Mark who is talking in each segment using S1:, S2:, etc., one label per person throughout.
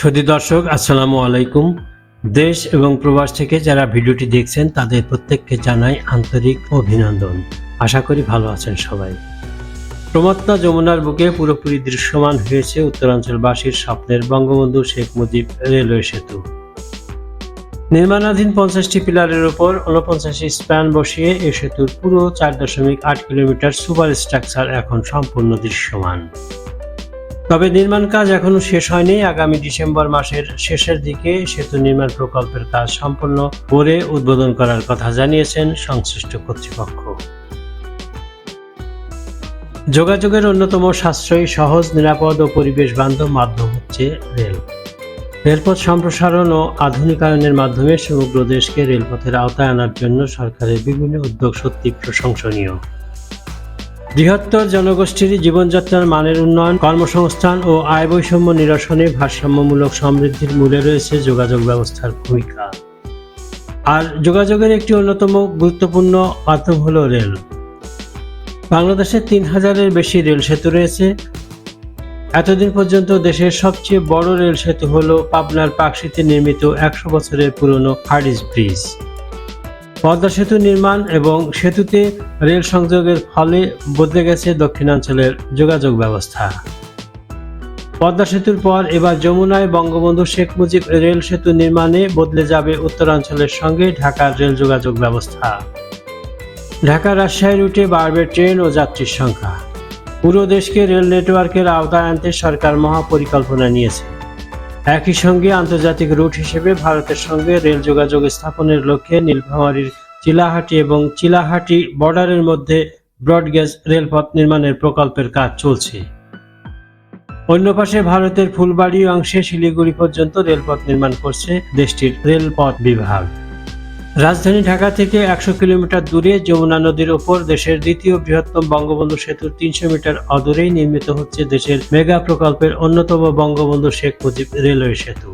S1: সুধী দর্শক, আসসালামু আলাইকুম। দেশ এবং প্রবাস থেকে যারা ভিডিওটি দেখছেন, তাদের প্রত্যেককে জানাই আন্তরিক অভিনন্দন। আশা করি ভালো আছেন সবাই। প্রমত্তা যমুনার বুকে পুরোপুরি দৃশ্যমান হয়েছে উত্তরাঞ্চলবাসীর স্বপ্নের বঙ্গবন্ধু শেখ মুজিব রেলওয়ে সেতু। নির্মাণাধীন পঞ্চাশটি পিলারের ওপর উনপঞ্চাশটি স্প্যান বসিয়ে এ সেতুর পুরো চার দশমিক আট কিলোমিটার সুপার স্ট্রাকচার এখন সম্পূর্ণ দৃশ্যমান। তবে নির্মাণ কাজ এখনও শেষ হয়নি। আগামী ডিসেম্বর মাসের শেষের দিকে সেতু নির্মাণ প্রকল্পের কাজ সম্পন্ন করে উদ্বোধন করার কথা জানিয়েছেন সংশ্লিষ্ট কর্তৃপক্ষ। যোগাযোগের অন্যতম সাশ্রয়ী, সহজ, নিরাপদ ও পরিবেশ বান্ধব মাধ্যম হচ্ছে রেল। রেলপথ সম্প্রসারণ ও আধুনিকায়নের মাধ্যমে সমগ্র দেশকে রেলপথের আওতায় আনার জন্য সরকারের বিভিন্ন উদ্যোগ সত্যি প্রশংসনীয়। বৃহত্তর জনগোষ্ঠীর জীবনযাত্রার মানের উন্নয়ন, কর্মসংস্থান ও আয় বৈষম্য নিরসনে ভারসাম্যমূলক সমৃদ্ধির মূলে রয়েছে যোগাযোগ ব্যবস্থার ভূমিকা। আর যোগাযোগের একটি অন্যতম গুরুত্বপূর্ণ মাধ্যম হল রেল। বাংলাদেশে তিন হাজারের বেশি রেল সেতু রয়েছে। এতদিন পর্যন্ত দেশের সবচেয়ে বড় রেল সেতু হল পাবনার পাকশিতে নির্মিত একশো বছরের পুরনো হার্ডিস ব্রিজ। পদ্মা সেতু নির্মাণ এবং সেতুতে রেল সংযোগের ফলে বদলে গেছে দক্ষিণাঞ্চলের যোগাযোগ ব্যবস্থা। পদ্মা সেতুর পর এবার যমুনায় বঙ্গবন্ধু শেখ মুজিব রেল সেতু নির্মাণে বদলে যাবে উত্তরাঞ্চলের সঙ্গে ঢাকার রেল যোগাযোগ ব্যবস্থা। ঢাকা রাজশাহী রুটে বাড়বে ট্রেন ও যাত্রীর সংখ্যা। পুরো দেশকে রেল নেটওয়ার্কের আওতায় আনতে সরকার মহাপরিকল্পনা নিয়েছে। একই সঙ্গে আন্তর্জাতিক রুট হিসেবে ভারতের সঙ্গে রেল যোগাযোগ স্থাপনের লক্ষ্যে নীলফামারীর চিলাহাটি এবং চিলাহাটি বর্ডারের মধ্যে ব্রডগেজ রেলপথ নির্মাণের প্রকল্পের কাজ চলছে। অন্য পাশে ভারতের ফুলবাড়ি অংশে শিলিগুড়ি পর্যন্ত রেলপথ নির্মাণ করছে দেশটির রেলপথ বিভাগ। রাজধানী ঢাকা থেকে একশো কিলোমিটার দূরে যমুনা নদীর ওপর দেশের দ্বিতীয় বৃহত্তম বঙ্গবন্ধু সেতুর তিনশো মিটার অদূরেই নির্মিত হচ্ছে দেশের মেগা প্রকল্পের অন্যতম বঙ্গবন্ধু শেখ মুজিব রেলওয়ে সেতু।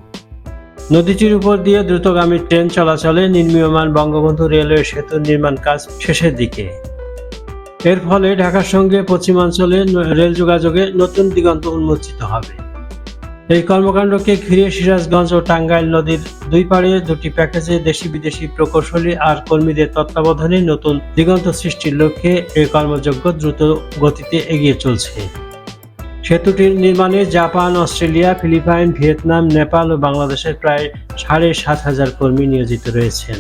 S1: নদীটির উপর দিয়ে দ্রুতগামী ট্রেন চলাচলে নির্মীয়মান বঙ্গবন্ধু রেলওয়ে সেতুর নির্মাণ কাজ শেষের দিকে। এর ফলে ঢাকার সঙ্গে পশ্চিমাঞ্চলে রেল যোগাযোগে নতুন দিগন্ত উন্মোচিত হবে। এই কর্মকাণ্ডকে ঘিরে সিরাজগঞ্জ ও টাঙ্গাইল নদীর দুই পাড়ে দুটি প্যাকেজে দেশি বিদেশি প্রকৌশলী আর কর্মীদের তত্ত্বাবধানে নতুন দিগন্ত সৃষ্টির লক্ষ্যে এই কর্মযজ্ঞ দ্রুত গতিতে এগিয়ে চলছে। সেতুটির নির্মাণে Japan, Australia, Philippines, Vietnam, Nepal ও বাংলাদেশের প্রায় সাড়ে সাত হাজার কর্মী নিয়োজিত রয়েছেন।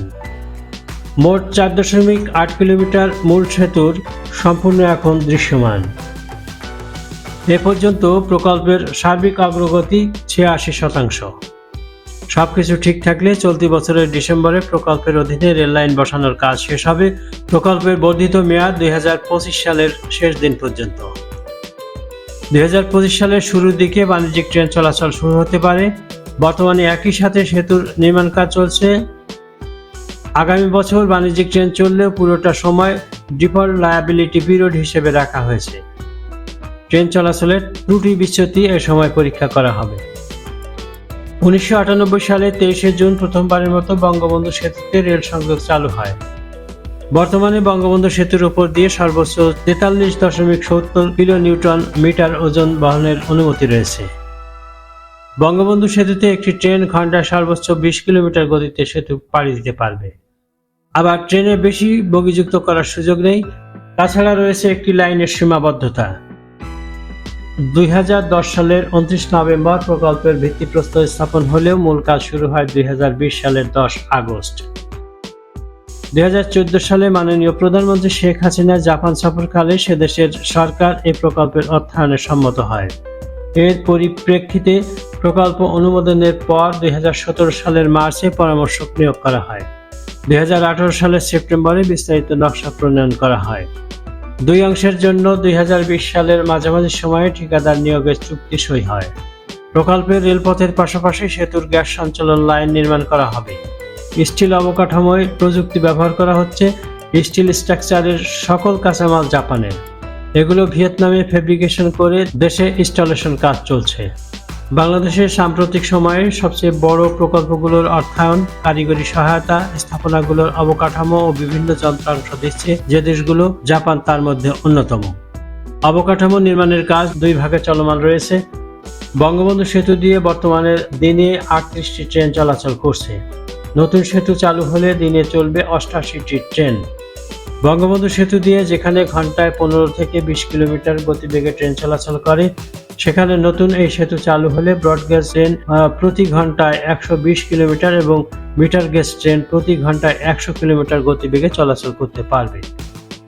S1: মোট চার দশমিক আট কিলোমিটার মূল সেতুর সম্পূর্ণ এখন দৃশ্যমান। এ পর্যন্ত প্রকল্পের সার্বিক অগ্রগতি ছিয়াশি শতাংশ। সবকিছু ঠিক থাকলে চলতি বছরের ডিসেম্বরে প্রকল্পের অধীনে রেললাইন বসানোর কাজ শেষ হবে। প্রকল্পের বর্ধিত মেয়াদ দুই হাজার পঁচিশ সালের শেষ দিন পর্যন্ত। দুই হাজার পঁচিশ সালের শুরুর দিকে বাণিজ্যিক ট্রেন চলাচল শুরু হতে পারে। বর্তমানে একই সাথে সেতুর নির্মাণ কাজ চলছে। আগামী বছর বাণিজ্যিক ট্রেন চললেও পুরোটা সময় ডিফল্ট লায়াবিলিটি পিরিয়ড হিসেবে রাখা হয়েছে। ট্রেন চলাচলের ত্রুটি বিচ্যুতি এ সময় পরীক্ষা করা হবে। উনিশশো আটানব্বই সালে তেইশে জুন প্রথমবারের মতো বঙ্গবন্ধু সেতুতে রেল সংযোগ চালু হয়। বর্তমানে বঙ্গবন্ধু সেতুর উপর দিয়ে সর্বোচ্চ তেতাল্লিশ দশমিক সত্তর কিলো নিউটন মিটার ওজন বহনের অনুমতি রয়েছে। বঙ্গবন্ধু সেতুতে একটি ট্রেন ঘন্টায় সর্বোচ্চ বিশ কিলোমিটার গতিতে সেতু পাড়ি দিতে পারবে। আবার ট্রেনে বেশি বগিযুক্ত করার সুযোগ নেই। তাছাড়া রয়েছে একটি লাইনের সীমাবদ্ধতা। দুই হাজার দশ সালের উনত্রিশ নভেম্বর প্রকল্পের ভিত্তিপ্রস্তর স্থাপন হলেও মূল কাজ শুরু হয় দুই হাজার বিশ সালের দশ আগস্ট। দুই হাজার চোদ্দ সালে মাননীয় প্রধানমন্ত্রী শেখ হাসিনা জাপান সফরকালে সে দেশের সরকার এই প্রকল্পের অর্থায়নে সম্মত হয়। এর পরিপ্রেক্ষিতে প্রকল্প অনুমোদনের পর দুই হাজার সতেরো সালের মার্চে পরামর্শক নিয়োগ করা হয়। দুই হাজার আঠারো সালের সেপ্টেম্বরে বিস্তারিত নকশা প্রণয়ন করা হয়। দুই অংশের জন্য দুই হাজার বিশ সালের মাঝামাঝি সময়ে ঠিকাদার নিয়োগের চুক্তি সই হয়। প্রকল্পের রেলপথের পাশাপাশি সেতুর গ্যাস সঞ্চালন লাইন নির্মাণ করা হবে। স্টিল অবকাঠামোয় প্রযুক্তি ব্যবহার করা হচ্ছে। স্টিল স্ট্রাকচারের সকল কাঁচামাল জাপানের। এগুলো ভিয়েতনামে ফেব্রিকেশন করে দেশে ইনস্টলেশন কাজ চলছে। বাংলাদেশের সাম্প্রতিক সময়ে সবচেয়ে বড় প্রকল্পগুলোর অর্থায়ন, কারিগরি সহায়তা, স্থাপনাগুলোর অবকাঠামো ও বিভিন্ন যন্ত্রাংশ দিচ্ছে যে দেশগুলো জাপান তার মধ্যে অন্যতম। অবকাঠামো নির্মাণের কাজ দুই ভাগে চলমান রয়েছে। বঙ্গবন্ধু সেতু দিয়ে বর্তমানে দিনে আটত্রিশটি ট্রেন চলাচল করছে। নতুন সেতু চালু হলে দিনে চলবে অষ্টাশিটি ট্রেন। বঙ্গবন্ধু সেতু দিয়ে যেখানে ঘন্টায় পনেরো থেকে বিশ কিলোমিটার গতিবেগে ট্রেন চলাচল করে সেখানে নতুন এই সেতু চালু হলে ব্রডগেজ ট্রেন প্রতি ঘন্টায় একশো বিশ কিলোমিটার এবং মিটার গেজ ট্রেন প্রতি ঘন্টায় একশো কিলোমিটার গতিবেগে চলাচল করতে পারবে।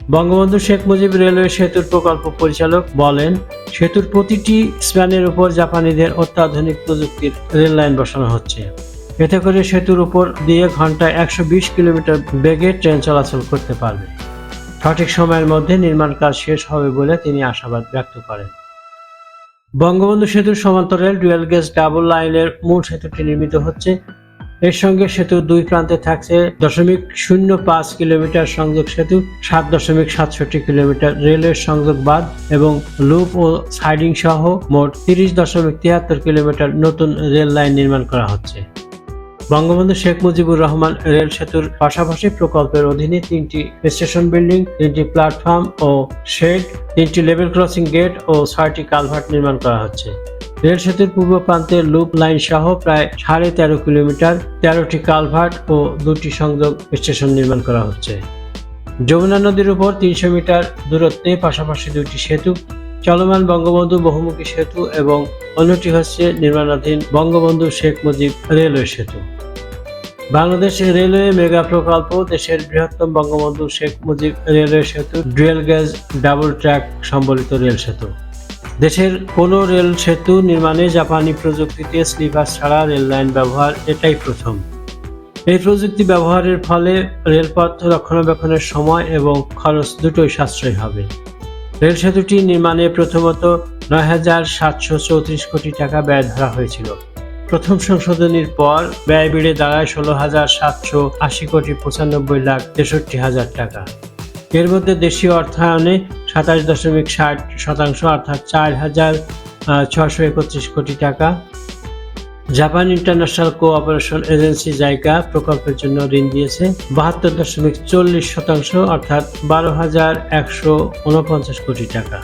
S1: বঙ্গবন্ধু শেখ মুজিব রেলওয়ে সেতুর প্রকল্প পরিচালক বলেন, সেতুর প্রতিটি স্প্যানের উপর জাপানিদের অত্যাধুনিক প্রযুক্তির রেল লাইন বসানো হচ্ছে। এতে করে সেতুর উপর দিয়ে ঘন্টায় একশো বিশ কিলোমিটার বেগে ট্রেন চলাচল করতে পারবে। সঠিক সময়ের মধ্যে নির্মাণ কাজ শেষ হবে বলে তিনি আশাবাদ ব্যক্ত করেন। বঙ্গবন্ধু সেতুর সমান্তরাল ডুয়েল গেজ ডাবল লাইনের মূল সেতুটি নির্মিত হচ্ছে। এর সঙ্গে সেতুর দুই প্রান্তে থাকছে দশমিক শূন্য পাঁচ কিলোমিটার সংযোগ সেতু, সাত দশমিক সাতষট্টি কিলোমিটার রেলের সংযোগ বাদ এবং লুপ ও সাইডিং সহ মোট তিরিশ দশমিক তিয়াত্তর কিলোমিটার নতুন রেল লাইন নির্মাণ করা হচ্ছে। বঙ্গবন্ধু শেখ মুজিবুর রহমান রেল সেতুর পাশাপাশি প্রকল্পের অধীনে তিনটি স্টেশন বিল্ডিং, তিনটি প্ল্যাটফর্ম ও শেড, তিনটি লেভেল ক্রসিং গেট ও ছয়টি কালভার্ট নির্মাণ করা হচ্ছে। রেল সেতুর পূর্ব প্রান্তে লুপ লাইন সহ প্রায় সাড়ে তেরো কিলোমিটার, তেরোটি কালভার্ট ও দুটি সংযোগ স্টেশন নির্মাণ করা হচ্ছে। যমুনা নদীর উপর তিনশো মিটার দূরত্বে পাশাপাশি দুটি সেতু, চলমান বঙ্গবন্ধু বহুমুখী সেতু এবং অন্যটি হচ্ছে নির্মাণাধীন বঙ্গবন্ধু শেখ মুজিব রেলওয়ে সেতু। বাংলাদেশ রেলওয়ে মেগা প্রকল্প দেশের বৃহত্তম বঙ্গবন্ধু শেখ মুজিব রেলওয়ে সেতু, ডুয়েল গেজ ডাবল ট্র্যাক সম্বলিত রেল সেতু। দেশের কোনো রেল সেতু নির্মাণে জাপানি প্রযুক্তিতে স্লিপার ছাড়া রেল লাইন ব্যবহার এটাই প্রথম। এই প্রযুক্তি ব্যবহারের ফলে রেলপথ রক্ষণাবেক্ষণের সময় এবং খরচ দুটোই সাশ্রয় হবে। রেল সেতুটি নির্মাণে প্রথমত নয় হাজার সাতশো চৌত্রিশ কোটি টাকা ব্যয় ধরা হয়েছিল। প্রথম সংশোধনীর পর ব্যয় বেড়ে দাঁড়ায় ষোলো হাজার সাতশো আশি কোটি পঁচানব্বই লাখ তেষট্টি হাজার টাকা। এর মধ্যে দেশীয় অর্থায়নে সাতাশ দশমিক ষাট শতাংশ অর্থাৎ চার হাজার ছশো একত্রিশ কোটি টাকা। জাপান ইন্টারন্যাশনাল কোঅপারেশন এজেন্সি জায়গা প্রকল্পের জন্য ঋণ দিয়েছে। বাহাত্তর দশমিক চল্লিশ শতাংশ অর্থাৎ বারো হাজার একশো উনপঞ্চাশ কোটি টাকা।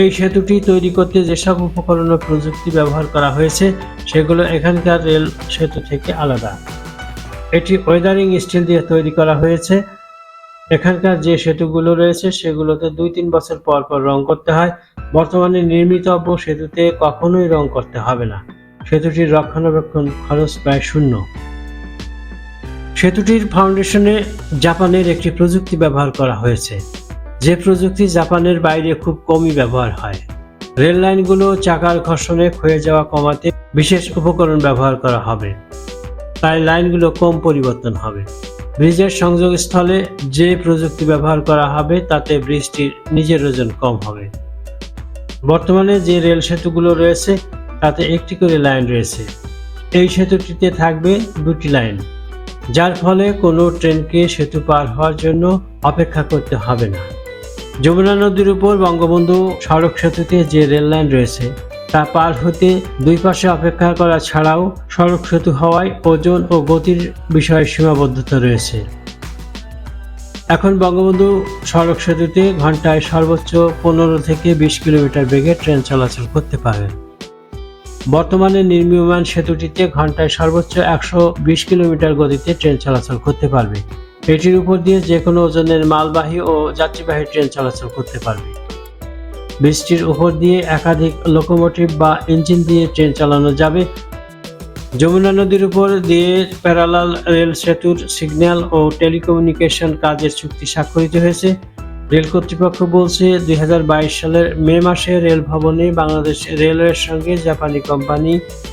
S1: এই সেতুটি তৈরি করতে যেসব উপকরণ ও প্রযুক্তি ব্যবহার করা হয়েছে, সেগুলো এখানকার রেল সেতু থেকে আলাদা। এটি ওয়েদারিং স্টিল দিয়ে তৈরি করা হয়েছে। এখানকার যে সেতুগুলো রয়েছে, সেগুলোতে দুই তিন বছর পর পর রং করতে হয়। বর্তমানে নির্মিতব্য সেতুতে কখনোই রং করতে হবে না। সেতুটির রক্ষণাবেক্ষণ খরচ প্রায় শূন্য। সেতুটির ফাউন্ডেশনে জাপানের একটি প্রযুক্তি ব্যবহার করা হয়েছে। যে প্রযুক্তি জাপানের বাইরে খুব কমই ব্যবহার হয়। রেল লাইনগুলো চাকার ঘর্ষণে ক্ষয়ে যাওয়া কমাতে বিশেষ উপকরণ ব্যবহার করা হবে। তাই লাইনগুলো কম পরিবর্তন হবে। ব্রিজের সংযোগস্থলে যে প্রযুক্তি ব্যবহার করা হবে, তাতে ব্রিজটির নিজের ওজন কম হবে। বর্তমানে যে রেল সেতুগুলো রয়েছে, তাতে একটি করে লাইন রয়েছে। এই সেতুটিতে থাকবে দুটি লাইন, যার ফলে কোনো ট্রেনকে সেতু পার হওয়ার জন্য অপেক্ষা করতে হবে না। যমুনা নদীর উপর বঙ্গবন্ধু সড়ক সেতুতে যে রেল লাইন রয়েছে, তা পার হতে দুই পাশে অপেক্ষা করা ছাড়াও সড়ক সেতু হওয়ায় ওজন ও গতির বিষয়ে সীমাবদ্ধতা রয়েছে। এখন বঙ্গবন্ধু সড়ক সেতুতে ঘন্টায় সর্বোচ্চ পনেরো থেকে বিশ কিলোমিটার বেগে ট্রেন চলাচল করতে পারে। বর্তমানে নির্মীয়মান সেতুটিতে ঘন্টায় সর্বোচ্চ একশো বিশ কিলোমিটার গতিতে ট্রেন চলাচল করতে পারবে। এটির উপর দিয়ে যে কোনো ওজনের মালবাহী ও যাত্রীবাহী ট্রেন চলাচল করতে পারবে। ব্রিজটির উপর দিয়ে একাধিক লোকোমোটিভ বা ইঞ্জিন দিয়ে ট্রেন চালানো যাবে। যমুনা নদীর উপর দিয়ে প্যারালাল রেল সেতুর সিগন্যাল ও টেলিকমিউনিকেশন কাজের চুক্তি স্বাক্ষরিত হয়েছে। রেল কর্তৃপক্ষ বলছে, দুই হাজার বাইশ সালের মে মাসে রেল ভবনে বাংলাদেশ রেলওয়ের সঙ্গে জাপানি কোম্পানি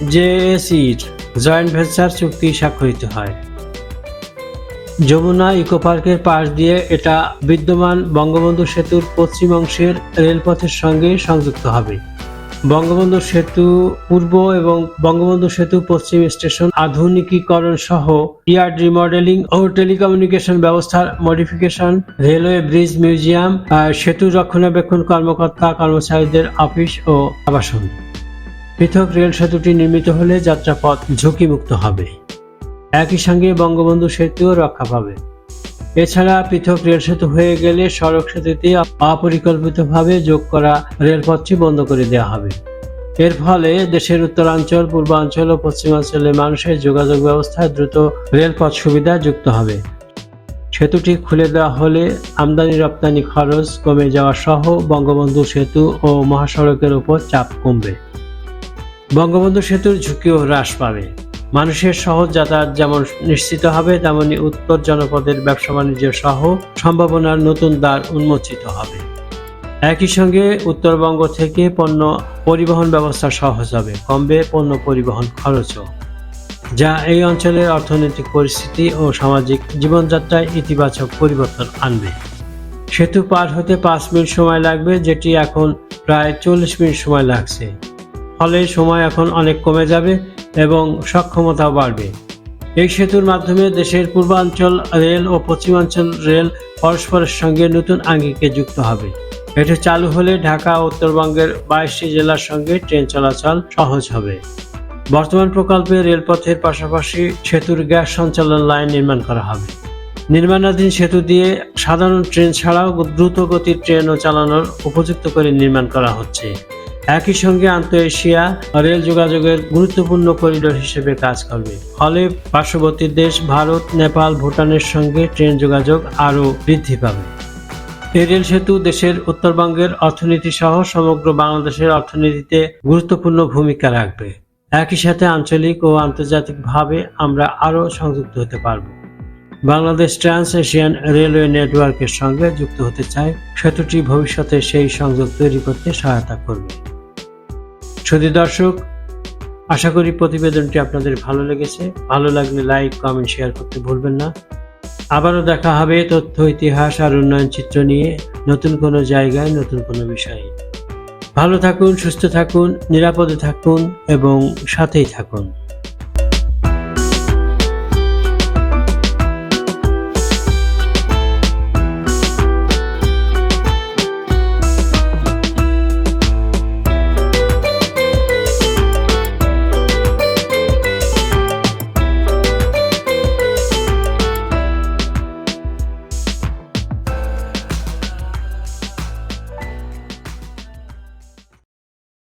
S1: জেএসির জয়েন্ট ভেঞ্চার চুক্তি স্বাক্ষরিত হয়। যমুনা ইকো পার্কের পাশ দিয়ে এটা বিদ্যমান বঙ্গবন্ধু সেতুর পশ্চিম অংশের রেলপথের সঙ্গে সংযুক্ত হবে। বঙ্গবন্ধু সেতু পূর্ব এবং বঙ্গবন্ধু সেতু পশ্চিম স্টেশন আধুনিকীকরণ সহ ইয়ার্ড রিমডেলিং ও টেলিকমিউনিকেশন ব্যবস্থার মডিফিকেশন, রেলওয়ে ব্রিজ মিউজিয়াম সেতু রক্ষণাবেক্ষণ কর্মকর্তা কর্মচারীদের অফিস ও আবাসন। পৃথক রেল সেতুটি নির্মিত হলে যাত্রাপথ ঝুঁকিমুক্ত হবে। একই সঙ্গে বঙ্গবন্ধু সেতুও রক্ষা পাবে। এছাড়া পৃথক রেল সেতু হয়ে গেলে সড়ক সেতুতে অপরিকল্পিতভাবে যোগ করা রেলপথটি বন্ধ করে দেওয়া হবে। এর ফলে দেশের উত্তরাঞ্চল, পূর্বাঞ্চল ও পশ্চিমাঞ্চলের মানুষের যোগাযোগ ব্যবস্থায় দ্রুত রেলপথ সুবিধা যুক্ত হবে। সেতুটি খুলে দেওয়া হলে আমদানি রপ্তানি খরচ কমে যাওয়া সহ বঙ্গবন্ধু সেতু ও মহাসড়কের উপর চাপ কমবে। বঙ্গবন্ধু সেতুর ঝুঁকিও হ্রাস পাবে। মানুষের সহজ যাতায়াত যেমন নিশ্চিত হবে, তেমনি উত্তর জনপদের ব্যবসা বাণিজ্য সহ সম্ভাবনার নতুন দ্বার উন্মোচিত হবে। একই সঙ্গে উত্তরবঙ্গ থেকে পণ্য পরিবহন ব্যবস্থা সহজ হবে, কমবে পণ্য পরিবহন খরচও। যা এই অঞ্চলের অর্থনৈতিক পরিস্থিতি ও সামাজিক জীবনযাত্রায় ইতিবাচক পরিবর্তন আনবে। সেতু পার হতে পাঁচ মিনিট সময় লাগবে, যেটি এখন প্রায় চল্লিশ মিনিট সময় লাগছে। ফলে সময় এখন অনেক কমে যাবে। এবং সক্ষমতাও বাড়বে। এই সেতুর মাধ্যমে দেশের পূর্বাঞ্চল রেল ও পশ্চিমাঞ্চল রেল পরস্পরের সঙ্গে নতুন আঙ্গিকে যুক্ত হবে। এটি চালু হলে ঢাকা উত্তরবঙ্গের বাইশটি জেলার সঙ্গে ট্রেন চলাচল সহজ হবে। বর্তমান প্রকল্পে রেলপথের পাশাপাশি সেতুর গ্যাস সঞ্চালন লাইন নির্মাণ করা হবে। নির্মাণাধীন সেতু দিয়ে সাধারণ ট্রেন ছাড়াও দ্রুত গতির ট্রেনও চালানোর উপযুক্ত করে নির্মাণ করা হচ্ছে। একই সঙ্গে আন্তঃ এশিয়া রেল যোগাযোগের গুরুত্বপূর্ণ করিডোর হিসেবে কাজ করবে। ফলে পার্শ্ববর্তী দেশ ভারত, নেপাল, ভুটানের সঙ্গে ট্রেন যোগাযোগ আরও বৃদ্ধি পাবে। এই রেল সেতু দেশের উত্তরবঙ্গের অর্থনীতি সহ সমগ্র বাংলাদেশের অর্থনীতিতে গুরুত্বপূর্ণ ভূমিকা রাখবে। একই সাথে আঞ্চলিক ও আন্তর্জাতিকভাবে আমরা আরও সংযুক্ত হতে পারব। বাংলাদেশ ট্রান্স এশিয়ান রেলওয়ে নেটওয়ার্কের সঙ্গে যুক্ত হতে চায়, সেতুটি ভবিষ্যতে সেই সংযোগ তৈরি করতে সহায়তা করবে। সুধী দর্শক, আশা করি প্রতিবেদনটি আপনাদের ভালো লেগেছে। ভালো লাগলে লাইক, কমেন্ট, শেয়ার করতে ভুলবেন না। আবারও দেখা হবে তথ্য, ইতিহাস আর উন্নয়ন চিত্র নিয়ে নতুন কোনো জায়গায়, নতুন কোনো বিষয়ে। ভালো থাকুন, সুস্থ থাকুন, নিরাপদে থাকুন এবং সাথেই থাকুন।